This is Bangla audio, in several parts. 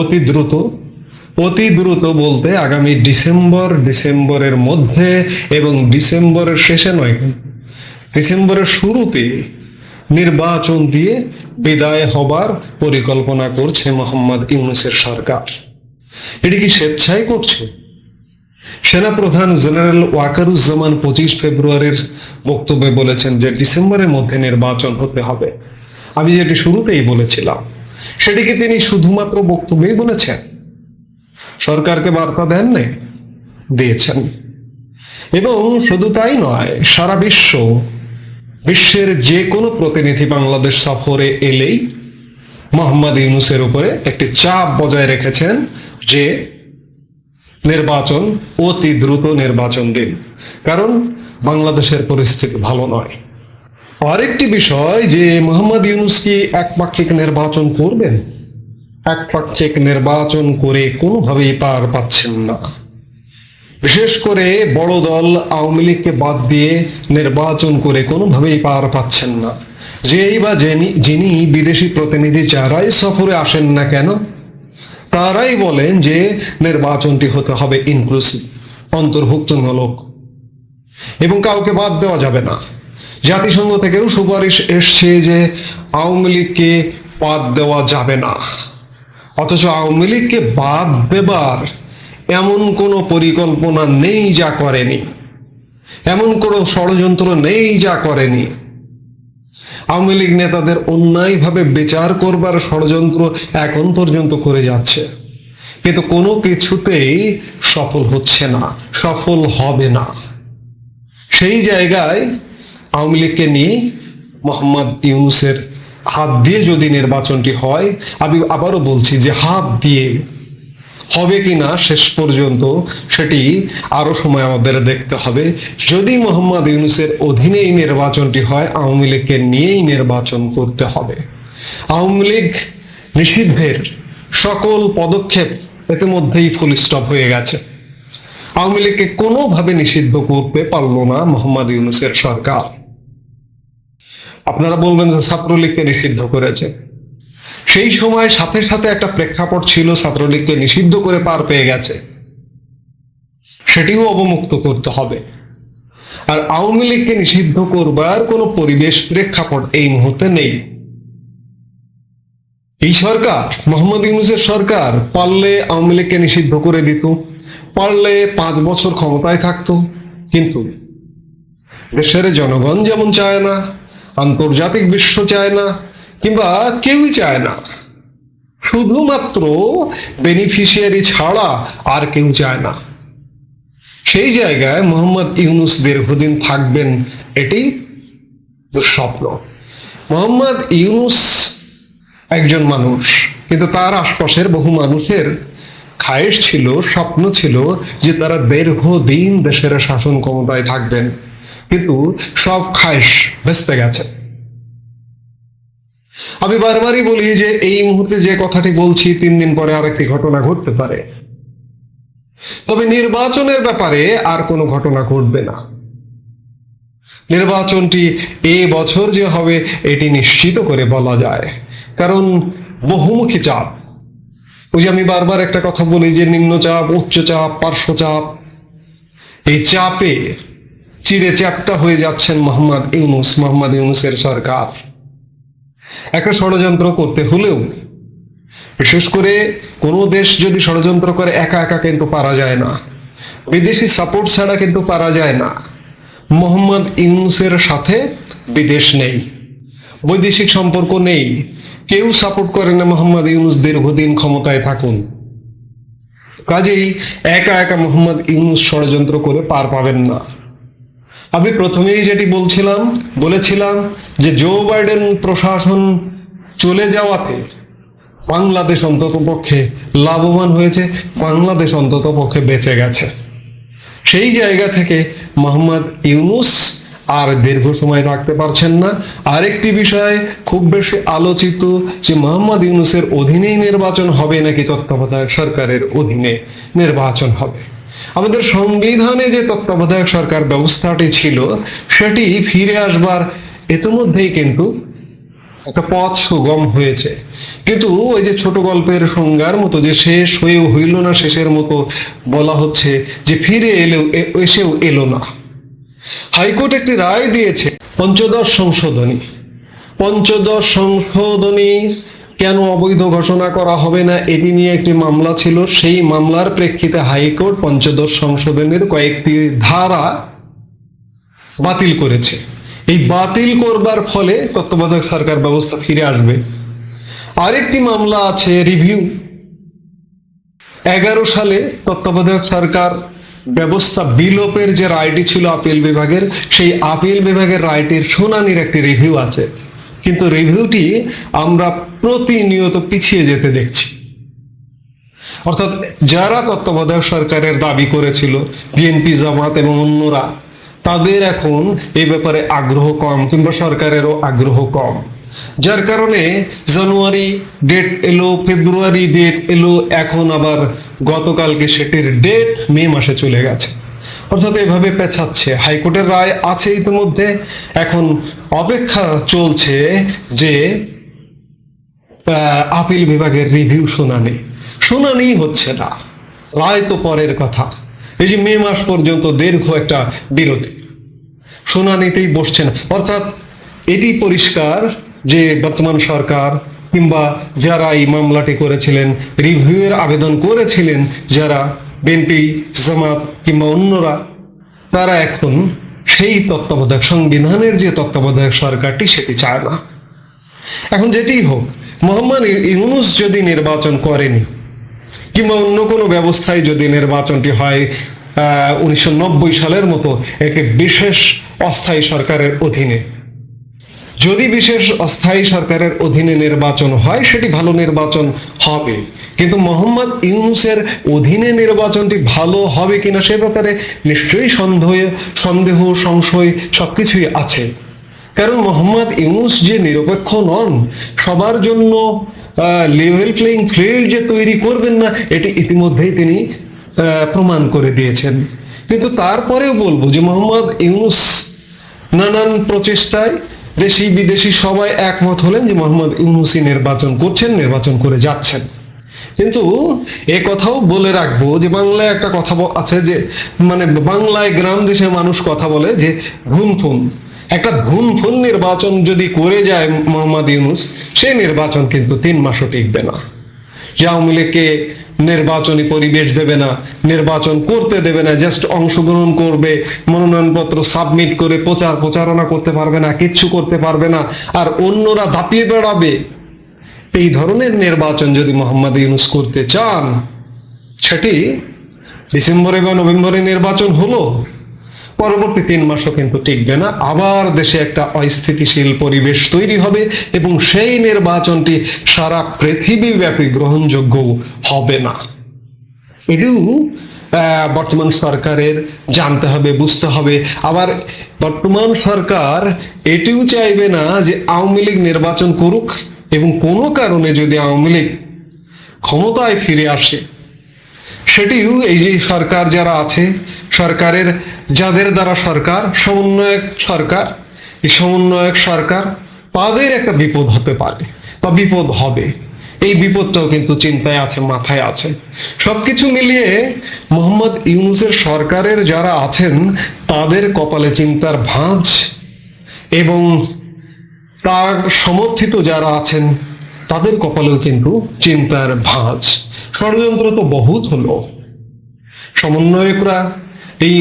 অতি দ্রুত অতি দ্রুত বলতে আগামী ডিসেম্বর, ডিসেম্বরের মধ্যে এবং ডিসেম্বরের শেষে নয়, ডিসেম্বরের শুরুতে নির্বাচন দিয়ে বিদায় হবার পরিকল্পনা করছে মোহাম্মদ ইউনুসের সরকার। এটি কি স্বেচ্ছায় করছে? সেনাপ্রধান জেনারেল ওয়াকারুজ্জামান পঁচিশ ফেব্রুয়ারির বক্তব্যে বলেছেন যে ডিসেম্বরের মধ্যে নির্বাচন হতে হবে। আমি যেটি শুরুতেই বলেছিলাম সেটিকে তিনি শুধুমাত্র বক্তব্যেই বলেছেন। সরকারকে বার্তা দেন নাই দিয়েছেন। এবং শুধু তাই নয়, সারা বিশ্ব, বিশ্বের যে কোনো প্রতিনিধি বাংলাদেশ সফরে এলেই মোহাম্মদ ইউনুসের উপরে একটি চাপ বজায় রেখেছেন যে নির্বাচন অতি দ্রুত নির্বাচন দিন কারণ বাংলাদেশের পরিস্থিতি ভালো নয়। আরেকটি বিষয় যে মোহাম্মদ ইউনুস কি একপাক্ষিক নির্বাচন করবেন একপাক্ষিক নির্বাচন করে কোনোভাবেই পার পাচ্ছেন না। বিশেষ করে বড় দল আওয়ামী লীগকে বাদ দিয়ে নির্বাচন করে কোনোভাবেই পার পাচ্ছেন না। যেই বা যিনি যিনি বিদেশি প্রতিনিধি যারাই সফরে আসেন না কেন, তারাই বলেন যে নির্বাচনটি হতে হবে ইনক্লুসিভ অন্তর্ভুক্তমূলক এবং কাউকে বাদ দেওয়া যাবে না। জাতিসংঘ থেকেও সুপারিশ এসছে যে আওয়ামী লীগকে বাদ দেওয়া যাবে না। অথচ আওয়ামী লীগকে বাদ দেবার এমন কোনো পরিকল্পনা নেই যা করেনি। এমন কোনো ষড়যন্ত্র নেই যা করেনি। আওয়ামী লীগ নেতাদের অন্যায়ভাবে বিচার করবার ষড়যন্ত্র এখন পর্যন্ত করে যাচ্ছে। কিন্তু কোনো কিছুতেই সফল হচ্ছে না, সফল হবে না। সেই জায়গায় আওয়ামী লীগকে নিয়ে মোহাম্মদ ইউনুসের হাত দিয়ে যদি নির্বাচনটি হয়, আমি আবারও বলছি যে হাত দিয়ে হবে কি না শেষ পর্যন্ত সেটি আরও সময় আমাদের দেখতে হবে। যদি মোহাম্মদ ইউনুসের অধীনে এই নির্বাচনটি হয়, আওয়ামী লীগকে নিয়েই নির্বাচন করতে হবে। আওয়ামী লীগ নিষিদ্ধের সকল পদক্ষেপ ইতিমধ্যেই ফুল স্টপ হয়ে গেছে। আওয়ামী লীগকে কোনোভাবে নিষিদ্ধ করতে পারল না মোহাম্মদ ইউনুসের সরকার। আপনারা বলবেন যে ছাত্রলীগকে নিষিদ্ধ করেছে। সেই সময় সাথে সাথে একটা প্রেক্ষাপট ছিল, ছাত্রলীগকে নিষিদ্ধ করে পার পেয়ে গেছে। সেটিও অবমুক্ত করতে হবে। আর আওয়ামী লীগকে নিষিদ্ধ করবার কোনো পরিবেশ প্রেক্ষাপট এই মুহূর্তে নেই। এই সরকার, মোহাম্মদ ইউনুসের সরকার, পারলে আওয়ামী লীগকে নিষিদ্ধ করে দিত, পারলে পাঁচ বছর ক্ষমতায় থাকতো। কিন্তু দেশের জনগণ যেমন চায় না আন্তর্জাতিক বিশ্ব চায় না, কিংবা কেউই চায় না। শুধুমাত্র বেনিফিশিয়ারি ছাড়া আর কেউ চায় না। সেই জায়গায় মোহাম্মদ ইউনুস দীর্ঘদিন থাকবেন এটি দুঃস্বপ্ন। মোহাম্মদ ইউনুস একজন মানুষ, কিন্তু তার আশপাশের বহু মানুষের খায়েশ ছিল, স্বপ্ন ছিল যে তারা দীর্ঘদিন দেশের শাসন ক্ষমতায় থাকবেন। কিন্তু সব খায়েশ ভেস্তে গেছে। আমি বারবারই বলি যে এই মুহূর্তে যে কথাটি বলছি, তিন দিন পরে আরেকটি ঘটনা ঘটতে পারে। তবে নির্বাচনের ব্যাপারে আর কোনো ঘটনা ঘটবে না। নির্বাচনটি এ বছর যে হবে, এটি নিশ্চিত করে বলা যায়। কারণ বহুমুখী চাপ। ওই যে আমি বারবার একটা কথা বলি যে নিম্নচাপ, উচ্চচাপ, পার্শ্বচাপ, এই চাপে চিরে চ্যাপটা হয়ে যাচ্ছেন মোহাম্মদ ইউনুস, মোহাম্মদ ইউনুসের সরকার। একটা ষড়যন্ত্র করতে হলেও, বিশেষ করে কোনো দেশ যদি ষড়যন্ত্র করে, একা একা কিন্তু পারা যায় না। বিদেশি সাপোর্ট ছাড়া কিন্তু পারা যায় না। মোহাম্মদ ইউনুসের সাথে বিদেশ নেই, বৈদেশিক সম্পর্ক নেই। কেউ সাপোর্ট করে না মোহাম্মদ ইউনুস দীর্ঘদিন ক্ষমতায় থাকুন। কাজেই একা একা মোহাম্মদ ইউনুস ষড়যন্ত্র করে পার পাবেন না। আমি প্রথমেই যেটি বলছিলাম, বলেছিলাম যে জো বাইডেন প্রশাসন চলে যাওয়াতে বাংলাদেশ অন্তত পক্ষে লাভবান হয়েছে, বাংলাদেশ অন্তত পক্ষে বেঁচে গেছে। সেই জায়গা থেকে মোহাম্মদ ইউনুস আর দীর্ঘ সময় থাকতে পারছেন না। আরেকটি বিষয় খুব বেশি আলোচিত, যে মোহাম্মদ ইউনুসের অধীনেই নির্বাচন হবে নাকি তত্ত্বাবধায়ক সরকারের অধীনে নির্বাচন হবে? আমাদের সংবিধানে যে তত্ত্বাবধায়ক সরকার ব্যবস্থাটি ছিল, সেটি ফিরে আসবার ইতিমধ্যেই কিন্তু একটা পথ সুগম হয়েছে। কিন্তু ওই যে ছোট গল্পের সংজ্ঞার মতো যে শেষ হয়েও হইল না, শেষের মতো বলা হচ্ছে যে ফিরে এলেও এসেও এলো না। হাইকোর্ট একটি রায় দিয়েছে, পঞ্চদশ সংশোধনী। পঞ্চদশ সংশোধনী কেন অবৈধ ঘোষণা করা হবে না? এটি নিয়ে একটি মামলা ছিল। সেই মামলার প্রেক্ষিতে হাইকোর্ট পঞ্চদশ সংশোধনের কয়েকটি ধারা বাতিল করেছে। এই বাতিল করবার ফলে তত্ত্বাবধায়ক সরকার ব্যবস্থা ফিরে আসবে। আরেকটি মামলা আছে রিভিউ। এগারো সালে তত্ত্বাবধায়ক সরকার ব্যবস্থা বিলোপের যে রায়টি ছিল আপিল বিভাগের, সেই আপিল বিভাগের রায়টির শুনানির একটি রিভিউ আছে। কিন্তু রিভিউটি আমরা প্রতিনিয়ত পিছিয়ে যেতে দেখছি। অর্থাৎ যারা তত্ত্বাবধায়ক সরকারের দাবি করেছিল, বিএনপি, জামাত এবং অন্যরা, তাদের এখন এই ব্যাপারে আগ্রহ কম কিংবা সরকারেরও আগ্রহ কম। যার কারণে জানুয়ারি ডেট এলো, ফেব্রুয়ারি ডেট এলো, এখন আবার গতকালকে সেটির ডেট মে মাসে চলে গেছে। অর্থাৎ এভাবে পেছাচ্ছে। হাইকোর্টের রায় আছে ইতিমধ্যে। এখন অপেক্ষা চলছে যে আপিল বিভাগের রিভিউ শুনানি। শুনানি হচ্ছে না। রায় তো পরের কথা। এই যে মে মাস পর্যন্ত দীর্ঘ একটা বিরতি। শুনানিতেই বসছে না অর্থাৎ এটি পরিষ্কার যে বর্তমান সরকার কিংবা যারা এই মামলাটি করেছিলেন রিভিউয়ের আবেদন করেছিলেন, যারা বিএনপি জামাত কিংবা অন্যরা, তারা এখন সেই তত্ত্বাবধায়ক, সংবিধানের যে তত্ত্বাবধায়ক সরকারটি, সেটি চায় না। এখন যেটি হোক মোহাম্মদ ইউনুস যদি নির্বাচন করেনি, কিংবা অন্য কোনো ব্যবস্থায় যদি নির্বাচনটি হয় উনিশশো নব্বই সালের মতো একটি বিশেষ অস্থায়ী সরকারের অধীনে। যদি বিশেষ অস্থায়ী সরকারের অধীনে নির্বাচন হয়, সেটি ভালো নির্বাচন হবে। কিন্তু মোহাম্মদ ইউনুসের অধীনে নির্বাচনটি ভালো হবে কিনা সে ব্যাপারে নিশ্চয়ই সন্দেহ সন্দেহ, সংশয় সবকিছুই আছে। কারণ মোহাম্মদ ইউনুস যে নিরপেক্ষ নন, সবার জন্য লেভেল প্লেইং ফিল্ড যে তৈরি করবেন না, এটি ইতিমধ্যেই তিনি প্রমাণ করে দিয়েছেন। কিন্তু তারপরেও বলব যে মোহাম্মদ ইউনুস নানান প্রচেষ্টায় দেশি বিদেশি সবাই একমত হলেন যে মোহাম্মদ ইউনুসি নির্বাচন করছেন, নির্বাচন করে যাচ্ছেন। কিন্তু এ কথাও বলে রাখব যে বাংলায় একটা কথা আছে যে মানে বাংলায় গ্রাম দেশে মানুষ কথা বলে যে ঘুমফুন একটা ঘুমফুন নির্বাচন যদি করে যায় মোহাম্মদ ইউনুস, সেই নির্বাচন কিন্তু তিন মাসও টিকবে না। যে আওয়ামী লীগকে নির্বাচনী পরিবেশ দেবে না, নির্বাচন করতে দেবে না জাস্ট অংশগ্রহণ করবে, মনোনয়নপত্র সাবমিট করে প্রচার প্রচারণা করতে পারবে না, কিচ্ছু করতে পারবে না, আর অন্যরা ধাপিয়ে বেড়াবে। এই ধরনের নির্বাচন যদি মোহাম্মদ ইউনুস করতে চান, সেটি ডিসেম্বরে বা নভেম্বরে নির্বাচন হলো। পরবর্তী তিন মাসও কিন্তু টিকবে না। আবার দেশে একটা অস্থিতিশীল পরিবেশ তৈরি হবে এবং সেই নির্বাচনটি সারা পৃথিবীব্যাপী গ্রহণযোগ্য হবে না। এটিও বর্তমান সরকারের জানতে হবে, বুঝতে হবে। আবার বর্তমান সরকার এটিও চাইবে না যে আওয়ামী লীগ নির্বাচন করুক এবং কোনো কারণে যদি আওয়ামী লীগ ক্ষমতায় ফিরে আসে, সেটিও এই যে সরকার যারা আছে সরকারের, যাদের দ্বারা সরকার, সমন্বয়ক সরকার, এই সমন্বয়ক সরকার তাদের একটা বিপদ হতে পারে বা বিপদ হবে। এই বিপদটাও কিন্তু চিন্তায় আছে, মাথায় আছে। সবকিছু মিলিয়ে মোহাম্মদ ইউনুসের সরকারের যারা আছেন, তাদের কপালে চিন্তার ভাঁজ এবং তার সমর্থিত যারা আছেন, তাদের কপালেও কিন্তু চিন্তার ভাঁজ। ষড়যন্ত্র তো বহুত হলো। সমন্বয়করা এই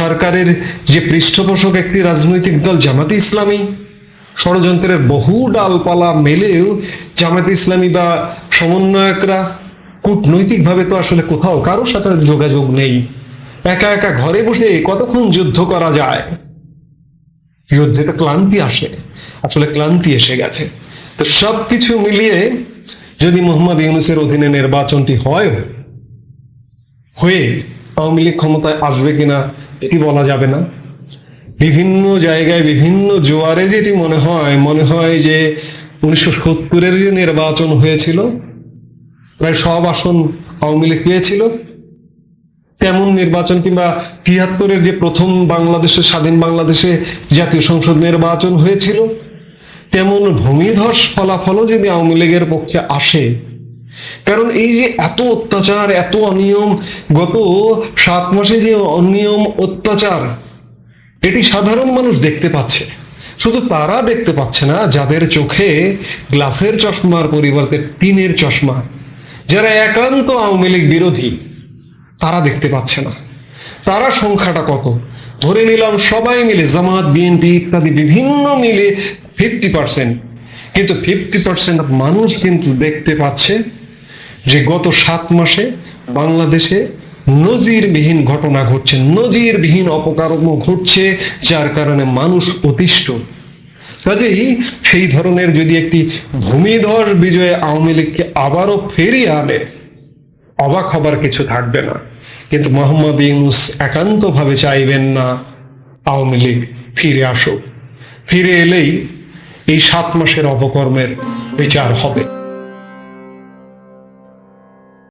সরকারের যে পৃষ্ঠপোষক একটি রাজনৈতিক দল, জামাতে ইসলামী, ষড়যন্ত্রের বহু ডালপালা মেলেও জামাতে ইসলামী বা সমন্বয়করা কূটনৈতিকভাবে তো আসলে কোথাও কারও সাথে যোগাযোগ নেই। একা একা ঘরে বসে কতক্ষণ যুদ্ধ করা যায়? যুদ্ধে তো ক্লান্তি আসে, আসলে ক্লান্তি এসে গেছে। তো সব কিছু মিলিয়ে যদি মোহাম্মদ ইউনুসের অধীনে নির্বাচনটি হয়, হয়ে আওয়ামী লীগ ক্ষমতায় আসবে কিনা এটি বলা যাবে না। বিভিন্ন জায়গায় বিভিন্ন জোয়ারে যেটি মনে হয় মনে হয় যে উনিশশো সত্তরের যে নির্বাচন হয়েছিল, প্রায় সব আসন আওয়ামী লীগ পেয়েছিল। তেমন নির্বাচন কিংবা তিয়াত্তরের যে প্রথম বাংলাদেশের, স্বাধীন বাংলাদেশে জাতীয় সংসদ নির্বাচন হয়েছিল, তেমন ভূমিধস ফলাফলও যদি আওয়ামী লীগের পক্ষে আসে কারণ এই যে এত অত্যাচার, এত অনিয়ম, গত সাত মাসে যে অনিয়ম, অত্যাচার, এটি সাধারণ মানুষ দেখতে পাচ্ছে। শুধু তারা দেখতে পাচ্ছে না, যাদের চোখে গ্লাসের চশমার পরিবর্তে টিনের চশমা, যারা একান্ত আওয়ামী লীগ বিরোধী, তারা দেখতে পাচ্ছে না। তারা সংখ্যাটা কত? ধরে নিলাম সবাই মিলে, জামাত, বিএনপি ইত্যাদি বিভিন্ন মিলে ফিফটি পার্সেন্ট কিন্তু ফিফটি পার্সেন্ট মানুষ কিন্তু দেখতে পাচ্ছে যে গত সাত মাসে বাংলাদেশে নজিরবিহীন ঘটনা ঘটছে, নজিরবিহীন অপকর্ম ঘটছে, যার কারণে মানুষ অতিষ্ঠ। কাজেই সেই ধরনের যদি একটি ভূমিধর বিজয়ে আওয়ামী লীগকে আবারও ফেরিয়ে আনে, অবাক হবার কিছু থাকবে না। কিন্তু মোহাম্মদ ইউনুস একান্তভাবে চাইবেন না আওয়ামী লীগ ফিরে আসুক। ফিরে এলেই এই সাত মাসের অপকর্মের বিচার হবে।